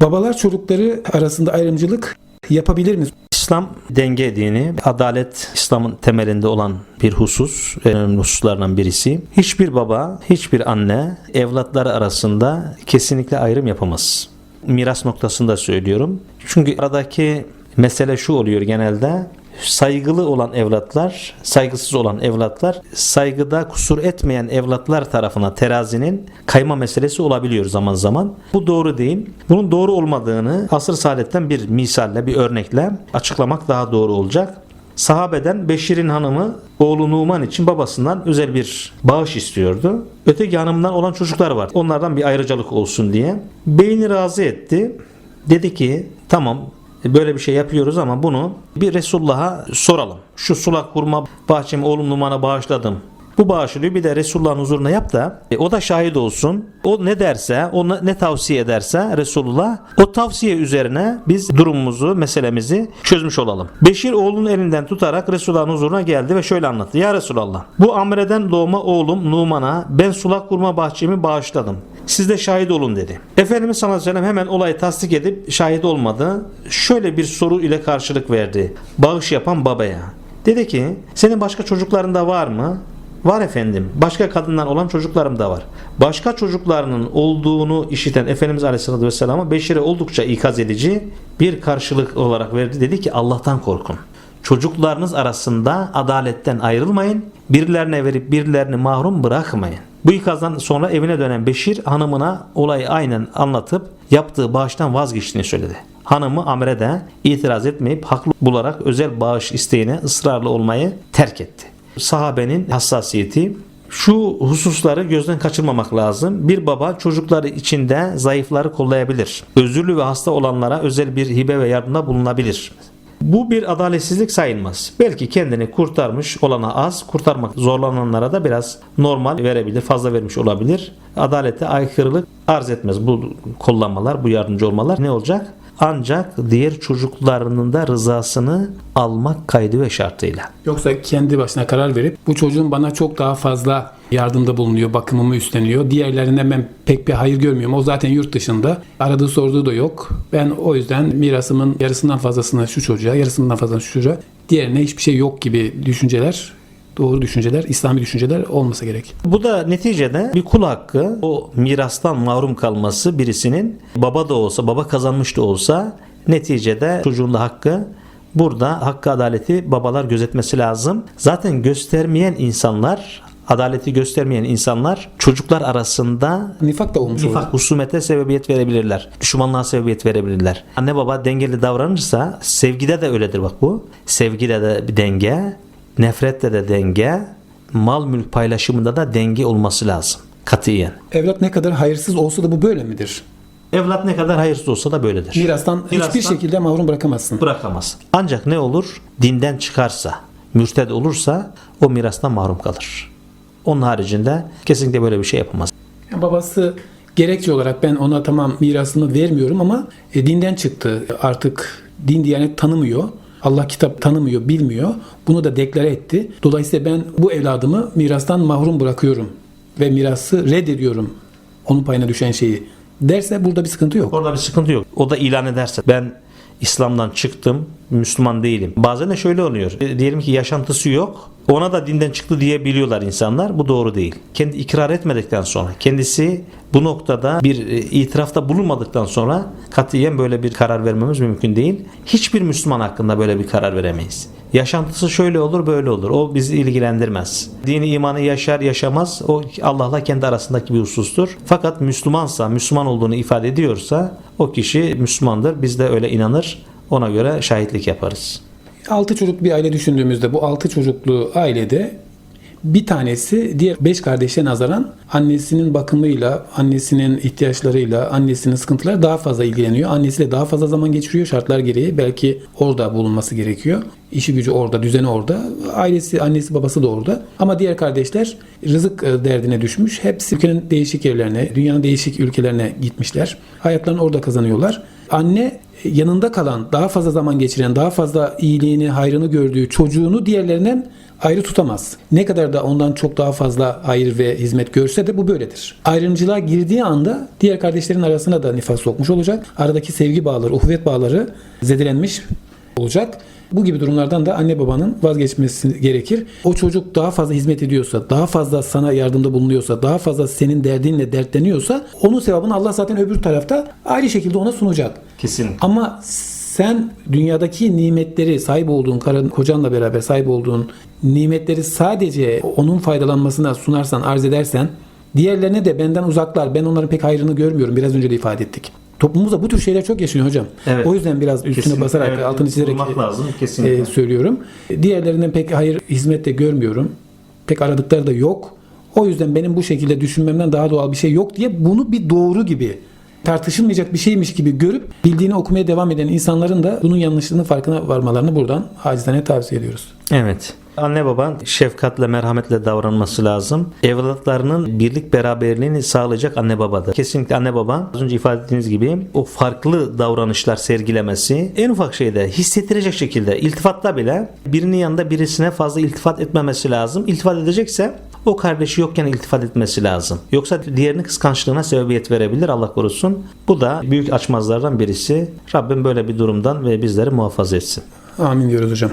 Babalar çocukları arasında ayrımcılık yapabilir mi? İslam denge dini, adalet İslam'ın temelinde olan bir husus, önemli hususlardan birisi. Hiçbir baba, hiçbir anne evlatları arasında kesinlikle ayrım yapamaz. Miras noktasında söylüyorum. Çünkü aradaki mesele şu oluyor genelde. Saygılı olan evlatlar, saygısız olan evlatlar, saygıda kusur etmeyen evlatlar tarafına terazinin kayma meselesi olabiliyor zaman zaman. Bu doğru değil. Bunun doğru olmadığını asır saadetten bir misalle, bir örnekle açıklamak daha doğru olacak. Sahabeden Beşir'in hanımı oğlu Numan için babasından özel bir bağış istiyordu. Öteki hanımdan olan çocuklar var. Onlardan bir ayrıcalık olsun diye. Beyni razı etti. Dedi ki tamam böyle bir şey yapıyoruz ama bunu bir Resulullah'a soralım. Şu sulak hurma bahçemi oğlum Numan'a bağışladım. Bu bağışı diyor bir de Resulullah'ın huzuruna yap da e, o da şahit olsun. O ne derse, o ne tavsiye ederse Resulullah o tavsiye üzerine biz durumumuzu, meselemizi çözmüş olalım. Beşir oğlunun elinden tutarak Resulullah'ın huzuruna geldi ve şöyle anlattı. Ya Resulallah bu Amre'den doğma oğlum Numan'a ben sulak hurma bahçemi bağışladım. Siz de şahit olun dedi. Efendimiz sallallahu aleyhi ve sellem hemen olayı tasdik edip şahit olmadı. Şöyle bir soru ile karşılık verdi. Bağış yapan babaya. Dedi ki senin başka çocukların da var mı? Var efendim. Başka kadından olan çocuklarım da var. Başka çocuklarının olduğunu işiten Efendimiz Aleyhisselatü Vesselam'a Beşir'e oldukça ikaz edici bir karşılık olarak verdi. Dedi ki Allah'tan korkun. Çocuklarınız arasında adaletten ayrılmayın. Birilerine verip birilerini mahrum bırakmayın. Bu ikazdan sonra evine dönen Beşir hanımına olayı aynen anlatıp yaptığı bağıştan vazgeçtiğini söyledi. Hanımı Amre de itiraz etmeyip haklı bularak özel bağış isteğine ısrarlı olmayı terk etti sahabenin hassasiyeti şu hususları gözden kaçırmamak lazım. Bir baba çocukları içinde zayıfları kollayabilir. Özürlü ve hasta olanlara özel bir hibe ve yardımda bulunabilir. Bu bir adaletsizlik sayılmaz. Belki kendini kurtarmış olana az, kurtarmak zorlananlara da biraz normal verebilir, fazla vermiş olabilir. Adalete aykırılık arz etmez bu kollamalar, bu yardımcı olmalar. Ne olacak? Ancak diğer çocuklarının da rızasını almak kaydı ve şartıyla. Yoksa kendi başına karar verip bu çocuğun bana çok daha fazla yardımda bulunuyor, bakımımı üstleniyor. Diğerlerinden ben pek bir hayır görmüyorum. O zaten yurt dışında. Aradığı sorduğu da yok. Ben o yüzden mirasımın yarısından fazlasını şu çocuğa, yarısından fazlasını şu çocuğa, diğerine hiçbir şey yok gibi düşünceler doğru düşünceler, İslami düşünceler olmasa gerek. Bu da neticede bir kul hakkı. O mirastan mahrum kalması birisinin baba da olsa, baba kazanmış da olsa neticede çocuğun da hakkı burada hakkı adaleti babalar gözetmesi lazım. Zaten göstermeyen insanlar adaleti göstermeyen insanlar çocuklar arasında Nifak da olmuş olur. nifak, husumete sebebiyet verebilirler. Düşmanlığa sebebiyet verebilirler. Anne baba dengeli davranırsa sevgide de öyledir bak bu. Sevgide de bir denge, nefrette de denge, mal mülk paylaşımında da denge olması lazım. Katiyen. Evlat ne kadar hayırsız olsa da bu böyle midir? Evlat ne kadar hayırsız olsa da böyledir. Mirastan, hiçbir Mirastan şekilde mahrum bırakamazsın. bırakamaz. Ancak ne olur? Dinden çıkarsa, mürted olursa o mirastan mahrum kalır. Onun haricinde kesinlikle böyle bir şey yapamaz. Yani babası gerekçe olarak ben ona tamam mirasını vermiyorum ama e, dinden çıktı. Artık din diyanet tanımıyor. Allah kitap tanımıyor, bilmiyor. Bunu da deklare etti. Dolayısıyla ben bu evladımı mirastan mahrum bırakıyorum ve mirası reddediyorum. Onun payına düşen şeyi derse burada bir sıkıntı yok. Orada bir sıkıntı yok. O da ilan ederse ben İslam'dan çıktım, Müslüman değilim. Bazen de şöyle oluyor. E, Diyelim ki yaşantısı yok. Ona da dinden çıktı diyebiliyorlar insanlar. Bu doğru değil. Kendi ikrar etmedikten sonra, kendisi bu noktada bir e, itirafta bulunmadıktan sonra katiyen böyle bir karar vermemiz mümkün değil. Hiçbir Müslüman hakkında böyle bir karar veremeyiz. Yaşantısı şöyle olur, böyle olur. O bizi ilgilendirmez. Dini imanı yaşar, yaşamaz. O Allah'la kendi arasındaki bir husustur. Fakat Müslümansa, Müslüman olduğunu ifade ediyorsa o kişi Müslümandır. Biz de öyle inanır. Ona göre şahitlik yaparız. 6 çocuk bir aile düşündüğümüzde bu 6 çocuklu ailede bir tanesi diğer 5 kardeşe nazaran annesinin bakımıyla, annesinin ihtiyaçlarıyla, annesinin sıkıntıları daha fazla ilgileniyor. Annesiyle daha fazla zaman geçiriyor şartlar gereği. Belki orada bulunması gerekiyor. İşi gücü orada, düzeni orada. Ailesi, annesi, babası da orada. Ama diğer kardeşler rızık e, derdine düşmüş. Hepsi ülkenin değişik yerlerine, dünyanın değişik ülkelerine gitmişler. Hayatlarını orada kazanıyorlar. Anne yanında kalan, daha fazla zaman geçiren, daha fazla iyiliğini, hayrını gördüğü çocuğunu diğerlerinden ayrı tutamaz. Ne kadar da ondan çok daha fazla hayır ve hizmet görse de bu böyledir. Ayrımcılığa girdiği anda diğer kardeşlerin arasına da nifas sokmuş olacak. Aradaki sevgi bağları, uhuvvet bağları zedelenmiş olacak. Bu gibi durumlardan da anne babanın vazgeçmesi gerekir. O çocuk daha fazla hizmet ediyorsa, daha fazla sana yardımda bulunuyorsa, daha fazla senin derdinle dertleniyorsa onun sevabını Allah zaten öbür tarafta ayrı şekilde ona sunacak. Kesin. Ama sen dünyadaki nimetleri sahip olduğun karın kocanla beraber sahip olduğun nimetleri sadece onun faydalanmasına sunarsan arz edersen diğerlerine de benden uzaklar ben onların pek hayrını görmüyorum biraz önce de ifade ettik. Toplumumuzda bu tür şeyler çok yaşanıyor hocam. Evet. O yüzden biraz üstüne Kesinlikle. basarak Evet, altını çizerek vurmak lazım, e, söylüyorum. Diğerlerinden pek hayır hizmet de görmüyorum. Pek aradıkları da yok. O yüzden benim bu şekilde düşünmemden daha doğal bir şey yok diye bunu bir doğru gibi tartışılmayacak bir şeymiş gibi görüp bildiğini okumaya devam eden insanların da bunun yanlışlığının farkına varmalarını buradan acizane tavsiye ediyoruz. Evet. Anne baba şefkatle, merhametle davranması lazım. Evlatlarının birlik beraberliğini sağlayacak anne babadır. Kesinlikle anne baba az önce ifade ettiğiniz gibi o farklı davranışlar sergilemesi en ufak şeyde hissettirecek şekilde iltifatta bile birinin yanında birisine fazla iltifat etmemesi lazım. İltifat edecekse o kardeşi yokken iltifat etmesi lazım. Yoksa diğerinin kıskançlığına sebebiyet verebilir Allah korusun. Bu da büyük açmazlardan birisi. Rabbim böyle bir durumdan ve bizleri muhafaza etsin. Amin diyoruz hocam.